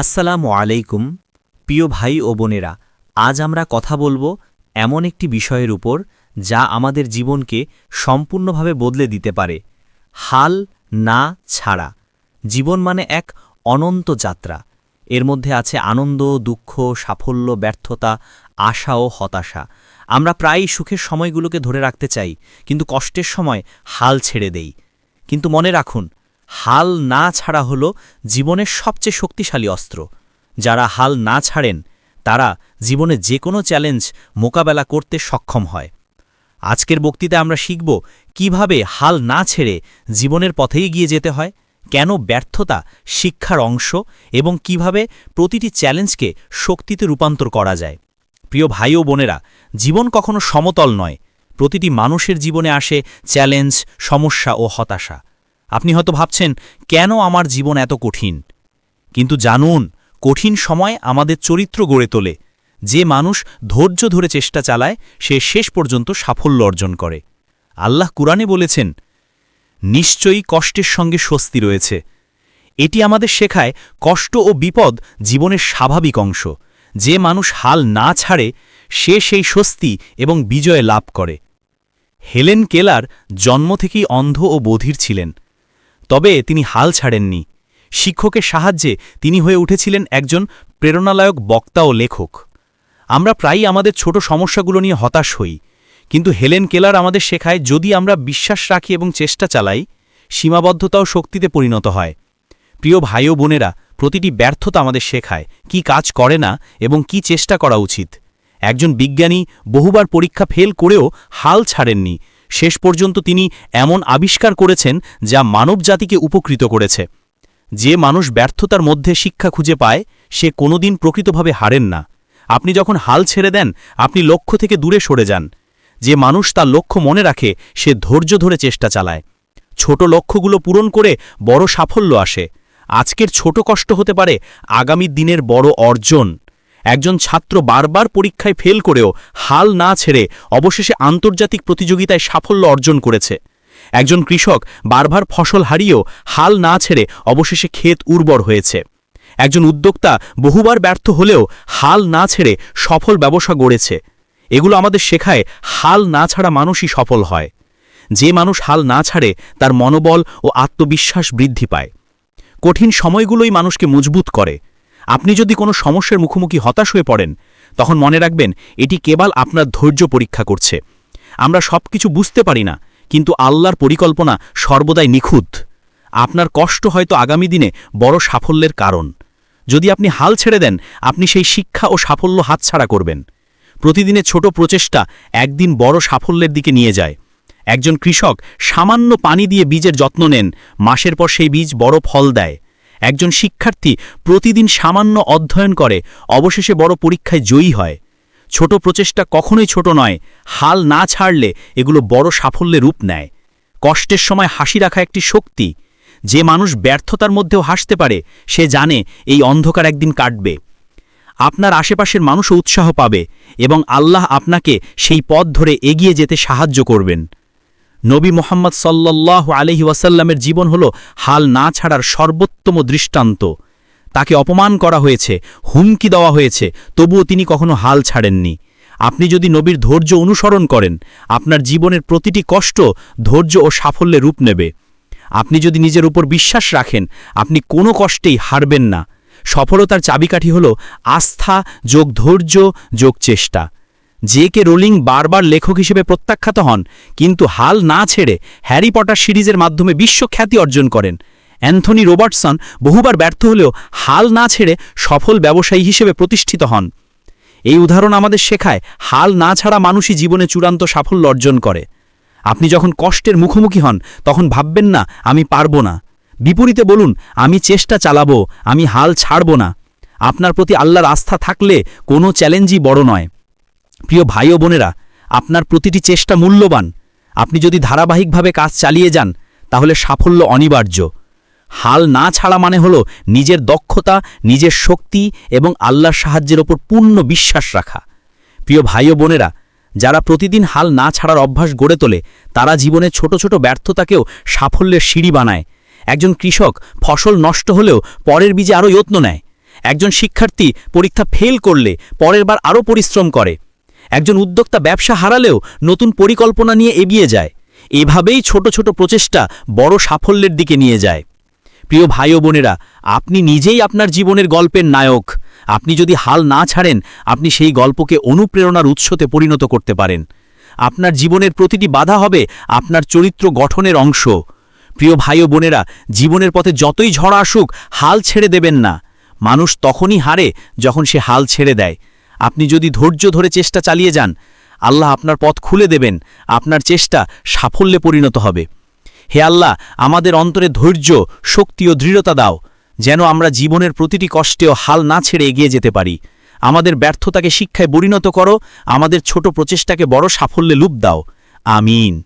আসসালামু আলাইকুম, প্রিয় ভাই ও বোনেরা। আজ আমরা কথা বলব এমন একটি বিষয়ের উপর যা আমাদের জীবনকে সম্পূর্ণভাবে বদলে দিতে পারে। হাল না ছাড়া। জীবন মানে এক অনন্ত যাত্রা। এর মধ্যে আছে আনন্দ, দুঃখ, সাফল্য, ব্যর্থতা, আশা ও হতাশা। আমরা প্রায়ই সুখের সময়গুলোকে ধরে রাখতে চাই, কিন্তু কষ্টের সময় হাল ছেড়ে দেই। কিন্তু মনে রাখুন হাল না ছাড়া হল জীবনের সবচেয়ে শক্তিশালী অস্ত্র। যারা হাল না ছাড়েন, তারা জীবনে যে কোনো চ্যালেঞ্জ মোকাবেলা করতে সক্ষম হয়। আজকের বক্তৃতায় আমরা শিখব কীভাবে হাল না ছেড়ে জীবনের পথেই গিয়ে যেতে হয়, কেন ব্যর্থতা শিক্ষার অংশ এবং কীভাবে প্রতিটি চ্যালেঞ্জকে শক্তিতে রূপান্তর করা যায়। প্রিয় ভাই ও বোনেরা, জীবন কখনো সমতল নয়। প্রতিটি মানুষের জীবনে আসে চ্যালেঞ্জ, সমস্যা ও হতাশা। আপনি হয়তো ভাবছেন, কেন আমার জীবন এত কঠিন? কিন্তু জানুন, কঠিন সময় আমাদের চরিত্র গড়ে তোলে। যে মানুষ ধৈর্য ধরে চেষ্টা চালায়, সে শেষ পর্যন্ত সাফল্য অর্জন করে। আল্লাহ কুরআনে বলেছেন, নিশ্চয়ই কষ্টের সঙ্গে স্বস্তি রয়েছে। এটি আমাদের শেখায় কষ্ট ও বিপদ জীবনের স্বাভাবিক অংশ। যে মানুষ হাল না ছাড়ে, সে সেই স্বস্তি এবং বিজয় লাভ করে। হেলেন কেলার জন্ম থেকেই অন্ধ ও বধির ছিলেন। তবে তিনি হাল ছাড়েননি। শিক্ষকের সাহায্যে তিনি হয়ে উঠেছিলেন একজন প্রেরণালায়ক বক্তা ও লেখক। আমরা প্রায়ই আমাদের ছোট সমস্যাগুলো নিয়ে হতাশ হই, কিন্তু হেলেন কেলার আমাদের শেখায় যদি আমরা বিশ্বাস রাখি এবং চেষ্টা চালাই, সীমাবদ্ধতাও শক্তিতে পরিণত হয়। প্রিয় ভাই ও বোনেরা, প্রতিটি ব্যর্থতা আমাদের শেখায়, কি কাজ করে না এবং কি চেষ্টা করা উচিত। একজন বিজ্ঞানী বহুবার পরীক্ষা ফেল করেও হাল ছাড়েননি শেষ পর্যন্ত তিনি এমন আবিষ্কার করেছেন যা মানব জাতিকে উপকৃত করেছে। যে মানুষ ব্যর্থতার মধ্যে শিক্ষা খুঁজে পায়, সে কোনোদিন প্রকৃতভাবে হারেন না। আপনি যখন হাল ছেড়ে দেন, আপনি লক্ষ্য থেকে দূরে সরে যান। যে মানুষ তার লক্ষ্য মনে রাখে, সে ধৈর্য ধরে চেষ্টা চালায়। ছোট লক্ষ্যগুলো পূরণ করে বড় সাফল্য আসে। আজকের ছোট কষ্ট হতে পারে আগামী দিনের বড় অর্জন। একজন ছাত্র বারবার পরীক্ষায় ফেল করেও হাল না ছেড়ে অবশেষে আন্তর্জাতিক প্রতিযোগিতায় সাফল্য অর্জন করেছে। একজন কৃষক বারবার ফসল হারিয়েও হাল না ছেড়ে অবশেষে ক্ষেত উর্বর হয়েছে। একজন উদ্যোক্তা বহুবার ব্যর্থ হলেও হাল না ছেড়ে সফল ব্যবসা গড়েছে। এগুলো আমাদের শেখায় হাল না ছাড়া মানুষই সফল হয়। যে মানুষ হাল না ছাড়ে তার মনোবল ও আত্মবিশ্বাস বৃদ্ধি পায়। কঠিন সময়গুলোই মানুষকে মজবুত করে। আপনি যদি কোনো সমস্যার মুখোমুখি হতাশ হয়ে পড়েন, তখন মনে রাখবেন এটি কেবল আপনার ধৈর্য পরীক্ষা করছে। আমরা সব কিছু বুঝতে পারি না, কিন্তু আল্লাহর পরিকল্পনা সর্বদাই নিখুঁত। আপনার কষ্ট হয়তো আগামী দিনে বড় সাফল্যের কারণ। যদি আপনি হাল ছেড়ে দেন, আপনি সেই শিক্ষা ও সাফল্য হাতছাড়া করবেন। প্রতিদিনের ছোট প্রচেষ্টা একদিন বড় সাফল্যের দিকে নিয়ে যায়। একজন কৃষক সামান্য পানি দিয়ে বীজের যত্ন নেন, মাসের পর সেই বীজ বড় ফল দেয়। একজন শিক্ষার্থী প্রতিদিন সামান্য অধ্যয়ন করে, অবশেষে বড় পরীক্ষায় জয়ী হয়। ছোট প্রচেষ্টা কখনোই ছোট নয়, হাল না ছাড়লে এগুলো বড় সাফল্যে রূপ নেয়। কষ্টের সময় হাসি রাখা একটি শক্তি। যে মানুষ ব্যর্থতার মধ্যেও হাসতে পারে, সে জানে এই অন্ধকার একদিন কাটবে। আপনার আশেপাশের মানুষও উৎসাহ পাবে এবং আল্লাহ আপনাকে সেই পথ ধরে এগিয়ে যেতে সাহায্য করবেন। নবী মোহাম্মদ সাল্লাহ আলহি ওয়াসাল্লামের জীবন হল হাল না ছাড়ার সর্বোত্তম দৃষ্টান্ত। তাকে অপমান করা হয়েছে, হুমকি দেওয়া হয়েছে, তবুও তিনি কখনো হাল ছাড়েননি। আপনি যদি নবীর ধৈর্য অনুসরণ করেন, আপনার জীবনের প্রতিটি কষ্ট ধৈর্য ও সাফল্যে রূপ নেবে। আপনি যদি নিজের উপর বিশ্বাস রাখেন, আপনি কোনো কষ্টেই হারবেন না। সফলতার চাবিকাঠি হল আস্থা যোগ ধৈর্য যোগ চেষ্টা। জে কে রোলিং বারবার লেখক হিসেবে প্রত্যাখ্যাত হন, কিন্তু হাল না ছেড়ে হ্যারি পটার সিরিজের মাধ্যমে বিশ্বখ্যাতি অর্জন করেন। অ্যান্থনি রোবার্টসন বহুবার ব্যর্থ হলেও হাল না ছেড়ে সফল ব্যবসায়ী হিসেবে প্রতিষ্ঠিত হন। এই উদাহরণ আমাদের শেখায় হাল না ছাড়া মানুষই জীবনে চূড়ান্ত সাফল্য অর্জন করে। আপনি যখন কষ্টের মুখোমুখি হন, তখন ভাববেন না, আমি পারব না। বিপরীতে বলুন, আমি চেষ্টা চালাবো, আমি হাল ছাড়ব না। আপনার প্রতি আল্লাহর আস্থা থাকলে কোনো চ্যালেঞ্জই বড় নয়। প্রিয় ভাই ও বোনেরা, আপনার প্রতিটি চেষ্টা মূল্যবান। আপনি যদি ধারাবাহিকভাবে কাজ চালিয়ে যান, তাহলে সাফল্য অনিবার্য। হাল না ছাড়া মানে হল নিজের দক্ষতা, নিজের শক্তি এবং আল্লাহর সাহায্যের ওপর পূর্ণ বিশ্বাস রাখা। প্রিয় ভাই ও বোনেরা, যারা প্রতিদিন হাল না ছাড়ার অভ্যাস গড়ে তোলে, তারা জীবনে ছোট ছোট ব্যর্থতাকেও সাফল্যের সিঁড়ি বানায়। একজন কৃষক ফসল নষ্ট হলেও পরের বীজে আরও যত্ন নেয়। একজন শিক্ষার্থী পরীক্ষা ফেল করলে পরের বার আরও পরিশ্রম করে। একজন উদ্যোক্তা ব্যবসা হারালেও নতুন পরিকল্পনা নিয়ে এগিয়ে যায়। এভাবেই ছোট ছোট প্রচেষ্টা বড় সাফল্যের দিকে নিয়ে যায়। প্রিয় ভাই ও বোনেরা, আপনি নিজেই আপনার জীবনের গল্পের নায়ক। আপনি যদি হাল না ছাড়েন, আপনি সেই গল্পকে অনুপ্রেরণার উৎসতে পরিণত করতে পারেন। আপনার জীবনের প্রতিটি বাধা হবে আপনার চরিত্র গঠনের অংশ। প্রিয় ভাই ও বোনেরা, জীবনের পথে যতই ঝড় আসুক, হাল ছেড়ে দেবেন না। মানুষ তখনই হারে যখন সে হাল ছেড়ে দেয়। আপনি যদি ধৈর্য ধরে চেষ্টা চালিয়ে যান, আল্লাহ আপনার পথ খুলে দেবেন, আপনার চেষ্টা সাফল্যে পরিণত হবে। হে আল্লাহ, আমাদের অন্তরে ধৈর্য, শক্তি ও দৃঢ়তা দাও, যেন আমরা জীবনের প্রতিটি কষ্টেও হাল না ছেড়ে এগিয়ে যেতে পারি। আমাদের ব্যর্থতাকে শিক্ষায় পরিণত করো, আমাদের ছোট প্রচেষ্টাকে বড় সাফল্যে লুপ দাও। আমিন।